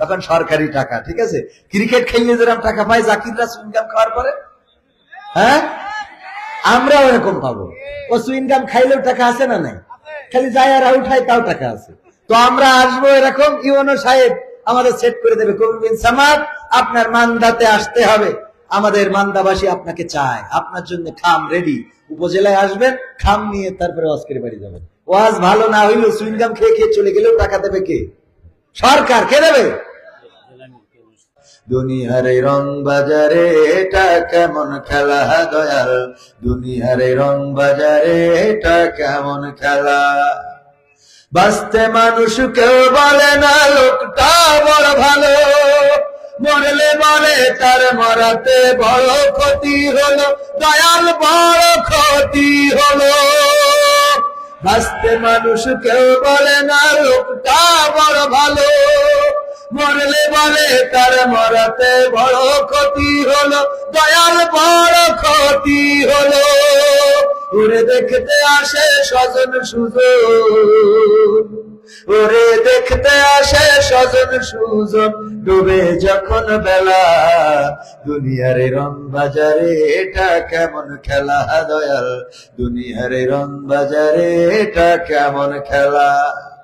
তখন সরকারি টাকা, ঠিক আছে? ক্রিকেট খেললে যেরকম টাকা পায় জাকিররা সুইনগাম খাওয়ার পরে? হ্যাঁ? আমরাও এরকম পাবো। ও সুইনগাম খাইলেও টাকা আছে না নাই? খালি যায় আর আউট হয়, তাও টাকা আছে। তো আমরা আসব এরকম, ইউনো সাহেব আমাদের সেট করে দেবে, কবি বিন সামাদ, আপনার মান্দাতে আসতে হবে। আমাদের মান্দাবাসী আপনাকে চায়। আপনার জন্য খাম রেডি উপজেলায় আসবেন, খাম নিয়ে তারপরে ওয়াজ বাড়ি যাবেন। ওয়াজ ভালো না হইলেও সুইনগাম খেয়ে খেয়ে চলে গেলেও টাকা দেবে কে? সরকার কে দেবে? দুনিয়ার এই রং বাজারে, এটা কেমন খেলা দয়াল? দুনিয়ার এই রং বাজারে, এটা কেমন খেলা? বাঁচতে মানুষ কেউ বলে না, লোকটা বড় ভালো। মরলে বলে তার মরাতে বড় ক্ষতি হলো, দয়াল বড় ক্ষতি হলো। বাঁচতে মানুষ কেউ বলে না, লোকটা বড় ভালো। মরলে বলে তার মরাতে বড় ক্ষতি হলো দয়াল বড় ক্ষতি হলো। ওরে দেখতে আসে স্বজন সুজন, ওরে দেখতে আসে স্বজন সুজন, ডুবে যখন বেলা, দুনিয়ার রং বাজারে এটা কেমন খেলা, দয়াল, দুনিয়ার রং বাজারে এটা কেমন খেলা।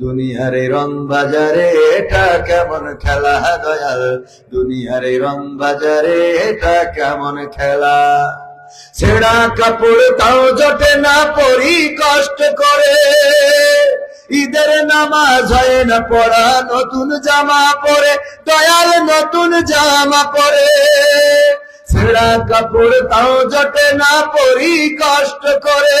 দুনিয়ার রং বাজারে, এটা কেমন খেলা, দয়াল? দুনিয়ার রং বাজারে, এটা কেমন খেলা? ছেঁড়া কাপড় তাও জটে না, পরি কষ্ট করে। ঈদের নামাজ হয় না, পড়া নতুন জামা পরে, দয়াল নতুন জামা পরে। ছেঁড়া কাপড় তাও জটে না, পরি কষ্ট করে।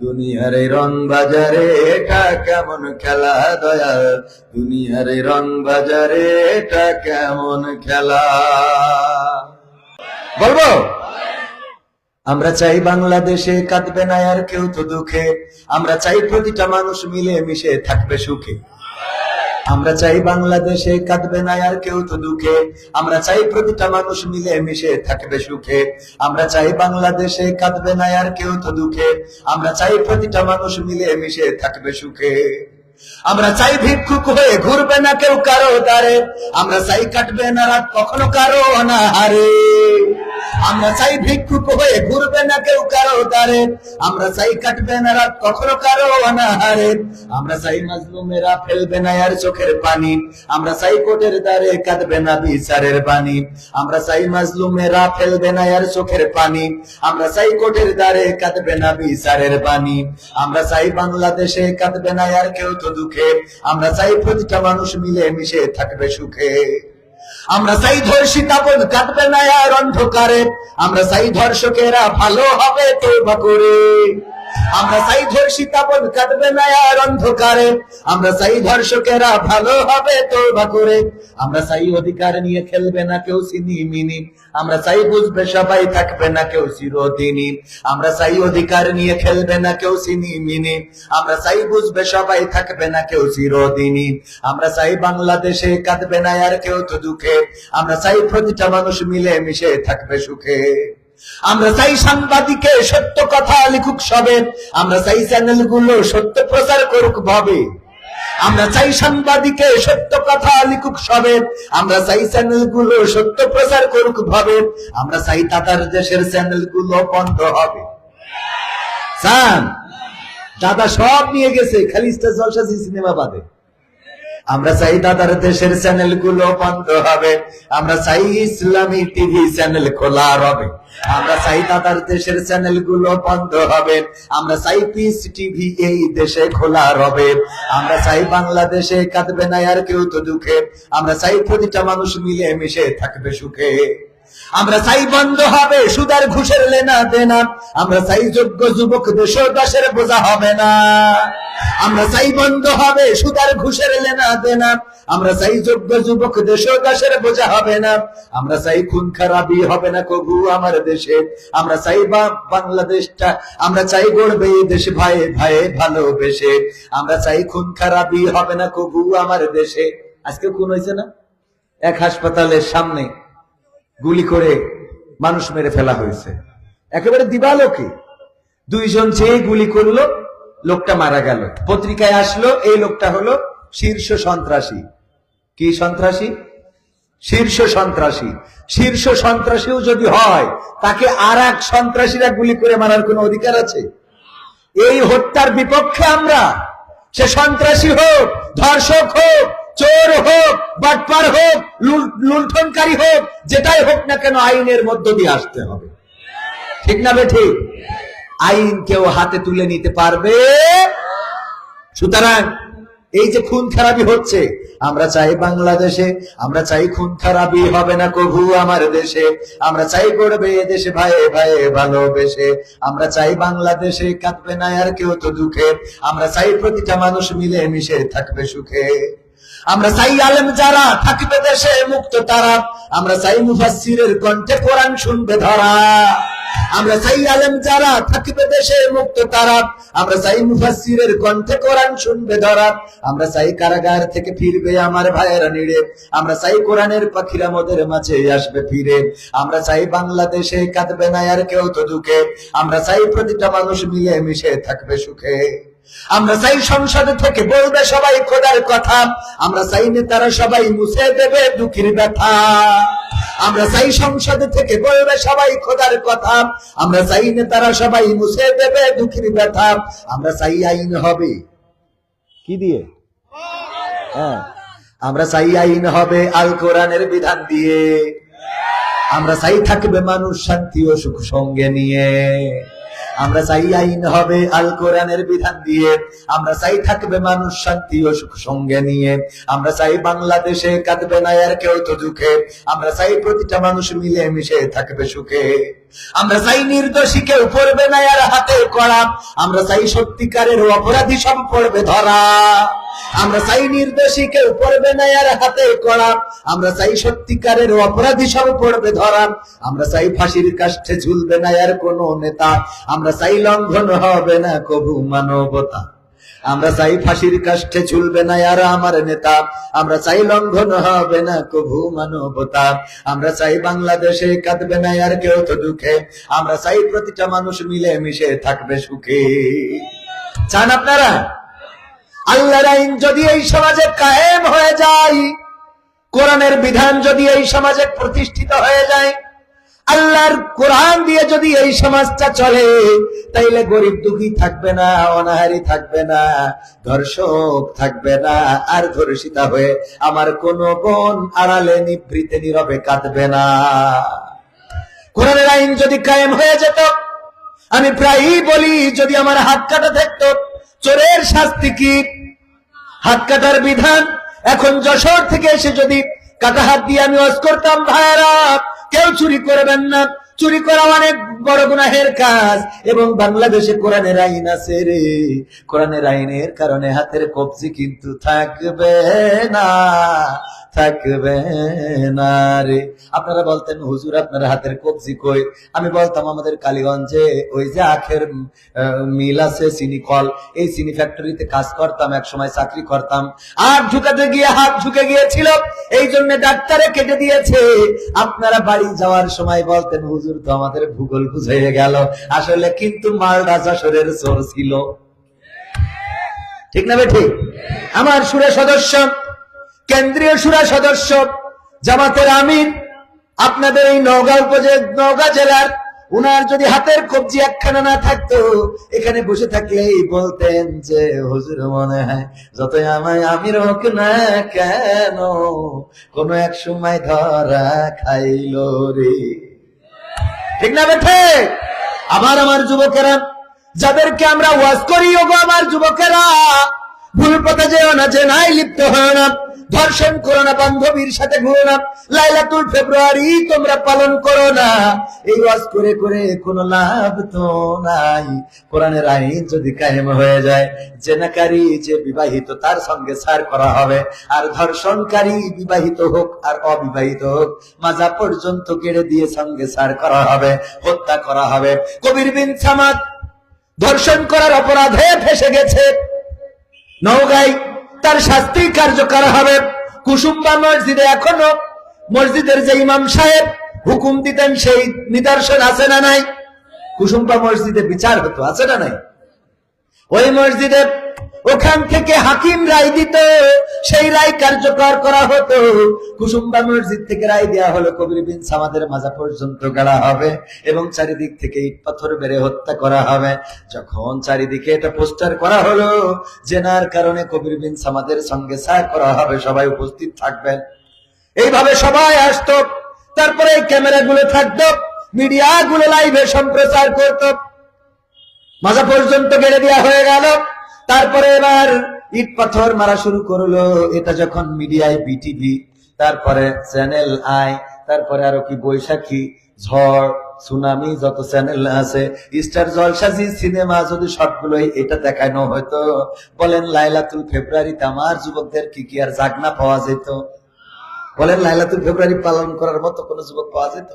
দুনিয়ার রং বাজারে এটা কেমন খেলা, দয়াল? দুনিয়ার রং বাজারে এটা কেমন খেলা? বলব? আমরা চাই বাংলাদেশে কাঁদবে না আর কেউ তো দুঃখে। আমরা চাই প্রতিটা মানুষ মিলে মিশে থাকবে সুখে। আমরা চাই বাংলাদেশে কাঁদবে না আর কেউ তো দুঃখে। আমরা চাই প্রতিটা মানুষ মিলে মিশে থাকবে সুখে। আমরা চাই বাংলাদেশে কাঁদবে না আর কেউ তো দুঃখে। আমরা চাই প্রতিটা মানুষ মিলে মিশে থাকবে সুখে। আমরা চাই ভিক্ষুক হয়ে ঘুরবে না কেউ কারও দ্বারে। আমরা চাই কাটবে না রাত কখনো কারও অনাহারে। আমরা চাই ভিক্ষুক হয়ে ঘুরবে না কেউ কারও দ্বারে। আমরা চাই কাটবে না রাত কখনো কারও অনাহারে। আমরা চাই মাজলুমেরা ফেলবে না আর চোখের পানি। আমরা চাই কোটের দ্বারে কাঁদবে না বিচারের বাণী। আমরা চাই মাজলুমেরা ফেলবে না আর চোখের পানি। আমরা চাই কোটের দ্বারে কাঁদবে না বিচারের বাণী। আমরা চাই বাংলাদেশে কাঁদবে না আর কেউ তো দুঃখে। আমরা চাই প্রতিটা মানুষ মিলে মিশে থাকবে সুখে। আমরা চাই ধর্ষিতা বোধ কাটবে না আর অন্ধকারে। আমরা চাই ধর্ষকেরা ভালো হবে তো করে। আমরা চাই ধর্ষিতা বোন কাটবে না আর অন্ধকারে। আমরা চাই ধর্ষকেরা ভালো হবে তোবা করে। আমরা চাই অধিকার নিয়ে খেলবে না কেউ সিনি মিনি আমরা চাই বুঝবে সবাই থাকবে না কেউ চিরদিনই। আমরা চাই অধিকার নিয়ে খেলবে না কেউ সিনি মিনি আমরা চাই বুঝবে সবাই থাকবে না কেউ চিরদিনই। আমরা চাই বাংলাদেশে কাঁদবে না আর কেউ তো দুঃখে। আমরা চাই প্রতিটা মানুষ মিলে মিশে থাকবে সুখে। আমরা চাই সাংবাদিকে সত্য কথা লিখুক সবে। আমরা চাই চ্যানেলগুলো সত্য প্রচার করুক ভাবে। আমরা চাই সাংবাদিকে সত্য কথা লিখুক সবে। আমরা চাই চ্যানেলগুলো সত্য প্রচার করুক ভাবে। আমরা চাই তাতার দেশের চ্যানেলগুলো বন্ধ হবে। দাদা সব নিয়ে গেছে, খালি স্টার জলসা সিনেমা বাদে। আমরা চাই দাদার দেশের চ্যানেলগুলো বন্ধ হবে। আমরা চাই ইসলামী টিভি চ্যানেল খোলা হবে আমরা চাই দাদার দেশের চ্যানেলগুলো বন্ধ হবে। আমরা চাই পিস টিভি এই দেশে খোলা হবে আমরা চাই বাংলাদেশে কাঁদবে না আর কেউ তো দুঃখে। আমরা চাই প্রতিটা মানুষ মিলে মিশে থাকবে সুখে। আমরা চাই বন্ধ হবে, সুদার ঘুষের লেনা দেনা। আমরা চাই যোগ্য যুবক দেশ দাসের বোঝা হবে না। আমরা চাই বন্ধ হবে, সুদার ঘুষের লেনা দেনা। আমরা চাই যোগ্য যুবক দেশ দাসের বোঝা হবে না। আমরা চাই খুন খারাপই হবে না কবু আমার দেশে। আমরা চাই বাংলাদেশটা, আমরা চাই গড়বে দেশ ভাই ভাই ভালোবেসে। আমরা চাই খুন খারাপই হবে না কবু আমার দেশে। আজকে খুন হয়েছে না? এক হাসপাতালের সামনে। গুলি করে মানুষ মেরে ফেলা হয়েছে। একেবারে দিবালোকে। দুইজন চেয়ে গুলি করল, লোকটা মারা গেল। পত্রিকায় আসলো, এই লোকটা হলো শীর্ষ সন্ত্রাসী। কি সন্ত্রাসী? শীর্ষ সন্ত্রাসী। শীর্ষ সন্ত্রাসীও যদি হয়, তাকে আর এক সন্ত্রাসীরা গুলি করে মারার কোন অধিকার আছে? এই হত্যার বিপক্ষে আমরা, সে সন্ত্রাসী হোক, ধর্ষক হোক চোর হোক, বাটপার হোক লুণ্ঠনকারী হোক, যেটাই হোক না কেন আইনের মধ্য দিয়ে আসতে হবে। ঠিক না বে ঠিক আইন কেউ হাতে তুলে নিতে পারবে? সুতরাং এই যে খুন খারাপি হচ্ছে, আমরা চাই বাংলাদেশে, আমরা চাই খুন খারাপি হবে না কভু আমার দেশে। আমরা চাই করবে দেশে ভাইয়ে ভাইয়ে ভালোবেসে। আমরা চাই বাংলাদেশে কাঁদবে না আর কেউ তো দুঃখে। আমরা চাই প্রতিটা মানুষ মিলে মিশে থাকবে সুখে। আমরা চাই আলেম যারা থাকবে দেশে মুক্ত তারা। আমরা চাই মুফাসসিরের কণ্ঠে কোরআন শুনবে ধরা আমরা চাই আলেম যারা থাকবে দেশে মুক্ত তারা। আমরা চাই মুফাসসিরের কণ্ঠে কোরআন শুনবে ধরা আমরা চাই কারাগার থেকে ফিরবে আমার ভাইয়েরা নিড়ে আমরা চাই কোরআনের পাখিরা মোদের মাঝে আসবে ফিরে। আমরা চাই বাংলাদেশে কাঁদবে না আর কেউ তো দুঃখে। আমরা চাই প্রতিটা মানুষ মিলে মিশে থাকবে সুখে। আমরা চাই সংসদ থেকে বলবে সবাই খোদার কথা। আমরা চাই নেতারা সবাই মুছে দেবে দুঃখীর ব্যথা। আমরা চাই সংসদ থেকে বলবে সবাই খোদার কথা। আমরা চাই নেতারা সবাই মুছে দেবে দুঃখীর ব্যথা। আমরা চাই আইন হবে। কি দিয়ে? হ্যাঁ। আমরা চাই আইন হবে আল কোরআনের বিধান দিয়ে। আমরা চাই থাকবে মানুষ শান্তি ও সুখ সঙ্গে নিয়ে। আমরা চাই আইন হবে আল কোরআনের বিধান দিয়ে। আমরা চাই থাকবে মানুষ শান্তি ও সুখ সঙ্গে নিয়ে। আমরা চাই বাংলাদেশে কাঁদবে না আর কেউ তো দুঃখে। আমরা চাই প্রতিটা মানুষ মিলে মিশে থাকবে সুখে। আমরা চাই নির্দোষী কেউ পড়বে না আর হাতে করা আমরা চাই সত্যিকারের অপরাধী সব পড়বে ধরা। আমরা চাই নির্দোষী, কেউ পড়বে না আর হাতে করা আমরা চাই সত্যিকারের অপরাধী সব পড়বে ধরা। আমরা চাই ফাঁসির কাষ্ঠে ঝুলবে না আর কোন নেতা। আমরা চাই লঙ্ঘন হবে না কবু মানবতা। আমরা চাই ফাঁসির কাষ্ঠে ঝুলবে না আর আমার নেতা। আমরা চাই লঙ্ঘন হবে না কভু মানবতা। আমরা চাই বাংলাদেশে কাঁদবে না আর কেউ তো দুঃখে। আমরা চাই প্রতিটা মানুষ মিলে মিশে থাকবে সুখে। চান আপনারা? আল্লাহর আইন যদি এই সমাজে কায়েম হয়ে যায়, কোরআনের বিধান যদি এই সমাজে প্রতিষ্ঠিত হয়ে যায়, আল্লাহর কোরআন দিয়ে যদি এই সমাজটা চলে, তাইলে গরিব দুঃখী থাকবে না, অনাহারি থাকবে না, ধর্ষক থাকবে না, আর ধর্ষিতা হয়ে আমার কোন বোন আড়ালে নিভৃতে নীরবে কাঁদবে না। কোরআনের আইন যদি কায়েম হয়ে যেত, আমি প্রায়ই বলি, যদি আমার হাত কাটা থাকতো, চোরের শাস্তি কি? হাত কাটার বিধান? এখন যশোর থেকে এসে যদি কাটা হাত দিয়ে আমি ওয়াজ করতাম ভাইরা কেউ চুরি করবেন না। চুরি করা অনেক বড় গুনাহের কাজ। এবং বাংলাদেশে কোরআনের আইন আছে রে। কোরআনের আইনের কারণে হাতের কবজি কিন্তু থাকবে না। থাকবে না রে। আপনারা বলতেন, হুজুর, আপনার হাতের কবজি কই? আমি বলতাম, আমাদের কালীগঞ্জে ওই যে আখের মিল আছে, চিনি কল। এই চিনি ফ্যাক্টরিতে কাজ করতাম এক সময় চাকরি করতাম। আর ঝুঁকাতে গিয়ে, হাত ঝুঁকে গিয়েছিল। এই জন্য ডাক্তারে কেটে দিয়েছে। আপনারা বাড়ি যাওয়ার সময় বলতেন, হুজুর, তো আমাদের ভূগোল বুঝাইয়ে গেল। আসলে কিন্তু মালদা যশোরের চোর ছিল। ঠিক না বে ঠিক? আমার সুরে সদস্য কেন্দ্রীয় সুরা সদস্য জামাতের আমির। আপনাদের এই নওগাঁ উপজে নওগাঁ জেলার উনার যদি হাতের কবজি একখানা না থাকতো, এখানে বসে থাকলেই বলতেন যে, হুজুর মনে হয় যতই আমায় আমির হোক না কেন, কোন এক সময় ধরা খাইলো রে। ঠিক না বেঠে? আবার আমার যুবকেরা, যাদেরকে আমরা ওয়াজ করি আমার যুবকেরা, ভুল পথে যেও না, যে নাই লিপ্ত হয় না। ধর্ষণ করো না, বান্ধবীর সাথে ঘুরো না। লাইলাতুল ফেব্রুয়ারি তোমরা পালন করো না। এই ওয়াজ করে করে কোনো লাভ তো নাই। কোরআনের আইন যদি কায়েম হয়ে যায়, জেনাকারী যে বিবাহিত তার সঙ্গে সার করা হবে। আর ধর্ষণকারী বিবাহিত হোক আর অবিবাহিত হোক, মাজা পর্যন্ত কেড়ে দিয়ে সঙ্গে সার করা হবে, হত্যা করা হবে। কবির বিন সামাদ, ধর্ষণ করার অপরাধে ফেসে গেছে। নওগাই তার শাস্তি কার্যকর হবে। কুসুম্বা মসজিদে এখনও মসজিদের যে ইমাম সাহেব হুকুম দিতেন, সেই নিদর্শন আছে না নাই? কুসুম্বা মসজিদে বিচার হতো, আছে না নাই? ওই মসজিদে ওখান থেকে হাকিম রায় দিত, সেই রায় কার্যকর করা হতো। কুসুম্বা মসজিদ থেকে রায় দেওয়া হলো, কবির বিন সামাদের মাজা পর্যন্ত গাড়া হবে এবং চারিদিক থেকে ইট পাথর বেড়ে হত্যা করা হবে। যখন চারিদিকে এটা পোস্টার করা হলো, জেনার কারণে কবির বিন সামাদের সঙ্গে সার করা হবে, সবাই উপস্থিত থাকবেন। এইভাবে সবাই আসতো, তারপরে এই ক্যামেরাগুলো থাকতো মিডিয়া গুলো লাইভে সম্প্রচার করতো। মাজা পর্যন্ত গেড়ে দেওয়া হয়ে গেল। তারপরে এবার ইট পাথর মারা শুরু করল। এটা যখন মিডিয়ায়, বিটিভি, তারপরে চ্যানেল আই, তারপরে আরও কি বৈশাখী, ঝড়, সুনামি, যত চ্যানেল আছে, স্টার জলসাজি সিনেমা যদি সবগুলো এটা দেখানো হয়তো বলেন লাইলাতুল ফেব্রুয়ারিতে আমার যুবকদের কি কি আর জাগনা পাওয়া যেত? বলেন লাইলাতুল ফেব্রুয়ারি পালন করার মতো কোন যুবক পাওয়া যেত?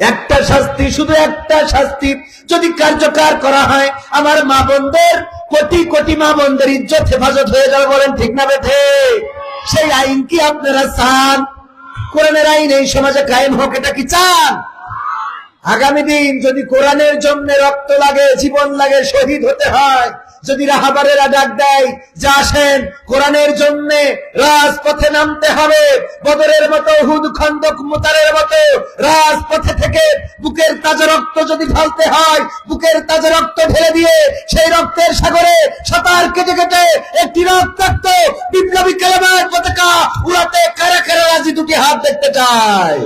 একটা শাস্তি, শুধু একটা শাস্তি, যদি কার্যকর করা হয়, আমার মা বোনদের কোটি কোটি মা বন্ধের ইজ্জত, হেফাজত হয়ে যাবে বলেন, ঠিক না বেঠে? সেই আইন কি আপনারা চান? কোরআনের আইন এই সমাজে কায়েম হোক, এটা কি চান? আগামী দিন যদি কোরআনের জন্য রক্ত লাগে, জীবন লাগে, শহীদ হতে হয় যদি রাহাবারেরা ডাক দেয়, যে আসেন, কোরআনের জন্য রাজপথে নামতে হবে, বদরের মতো, হুদ খন্দক মুতারের মতো, রাজপথে থেকে বুকের তাজা রক্ত যদি ঢালতে হয়, বুকের তাজা রক্ত ঢেলে দিয়ে সেই রক্তের সাগরে সাঁতার কেটে কেটে একটি রক্তাক্ত বিপ্লবী কালামের পতাকা উড়াতে কারা কারা রাজি দুটি হাত দেখতে চায়?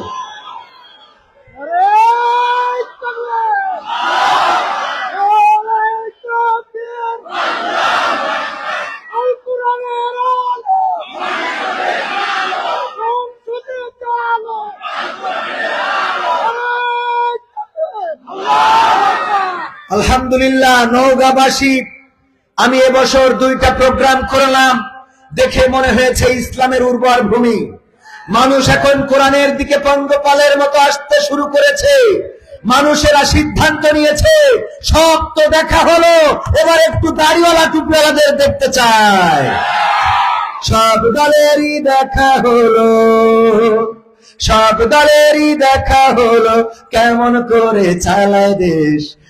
আলহামদুলিল্লাহ নৌগাবাসী আমি এবছর দুইটা প্রোগ্রাম করলাম, দেখে মনে হয়েছে ইসলামের উর্বর ভূমি। মানুষ এখন কোরআনের দিকে পঙ্গপালের মতো আসতে শুরু করেছে। মানুষেরা সিদ্ধান্ত নিয়েছে, সব তো দেখা হলো, এবার একটু দাড়িওয়ালা টুপিওয়ালাদের দেখতে চায় সব দলেরই দেখা হলো, সব দলেরই দেখা হলো, কেমন করে চালায় দেশ।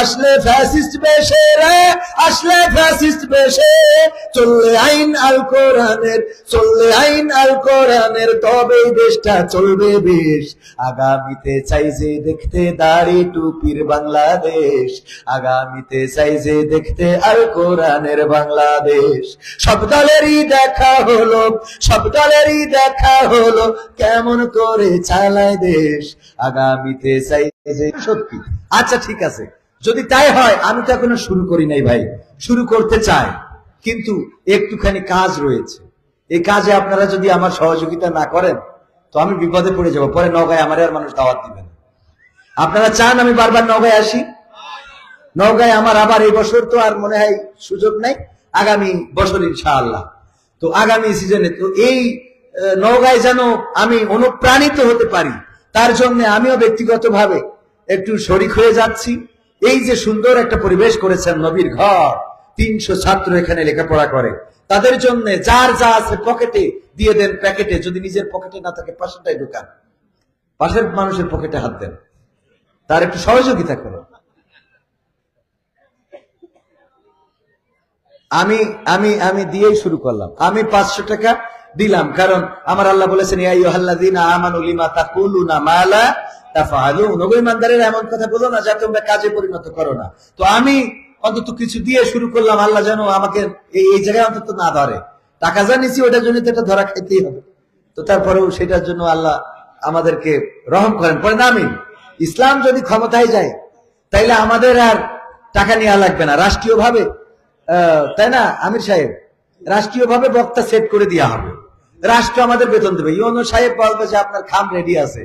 আসলে ফ্যাসিস্ট বেশে রে আসলে ফ্যাসিস্ট বেশে। চললে আইন আল কোরআনের, চললে আইন আল কোরআনের দেশটা চলবে বেশ। আগামীতে চাই যে দেখতে দাড়ি টুপির বাংলাদেশ। আগামীতে চাই যে দেখতে আল কোরআনের বাংলাদেশ। সব দলেরই দেখা হলো, সব দলেরই দেখা হলো, কেমন করে চালায় দেশ। আগামীতে চাই সত্যি। আচ্ছা ঠিক আছে। যদি তাই হয় আমি তো এখনও শুরু করি নাই ভাই। শুরু করতে চাই। কিন্তু একটুখানি কাজ রয়েছে। এই কাজে আপনারা যদি আমার সহযোগিতা না করেন তো আমি বিপদে পড়ে যাব। পরে নগায় আমার আর মানুষ দাওয়াত দিবেন আপনারা চান আমি বারবার নগায় আসি? নওগাঁয় আমার আবার এই বছর তো আর মনে হয় সুযোগ নাই। আগামী বছর ইনশাআল্লাহ। তো আগামী সিজনে তো এই আহ, নওগাঁয় যেন আমি অনুপ্রাণিত হতে পারি। তার জন্য আমিও ব্যক্তিগতভাবে একটু শরিক হয়ে যাচ্ছি। এই যে সুন্দর একটা পরিবেশ করেছেন নবীর ঘর, তিনশো ছাত্র এখানে লেখাপড়া করে। তাদের জন্য যার যা আছে পকেটে দিয়ে দেন প্যাকেটে, যদি নিজের পকেটে না থাকে পাশেরটাই ঢুকান পাশের মানুষের পকেটে হাত দেন। তার একটু সহযোগিতা করুন। আমি আমি আমি দিয়েই শুরু করলাম। আমি পাঁচশো টাকা দিলাম। কারণ আমার আল্লাহ বলেছেন এমন কথা বলো না যা তোমরা কাজে পরিণত করো না। তো আমি অন্তত কিছু দিয়ে শুরু করলাম আল্লাহ যেন আমাকে এই জায়গায় অন্তত না ধরে। টাকা যা নিছি ওটার জন্য তো ধরা খাইতেই হবে। তো তারপরেও সেটার জন্য আল্লাহ আমাদেরকে রহম করেন। পরে না আমি ইসলাম যদি ক্ষমতায় যায় তাইলে আমাদের আর টাকা নেওয়া লাগবে না। রাষ্ট্রীয়ভাবে আহ, তাই না আমির সাহেব? রাষ্ট্রীয়ভাবে বক্তা সেট করে দেওয়া হবে। রাষ্ট্র আমাদের বেতন দেবে। ইউনো সাহেব বলবে যে আপনার খাম রেডি আছে।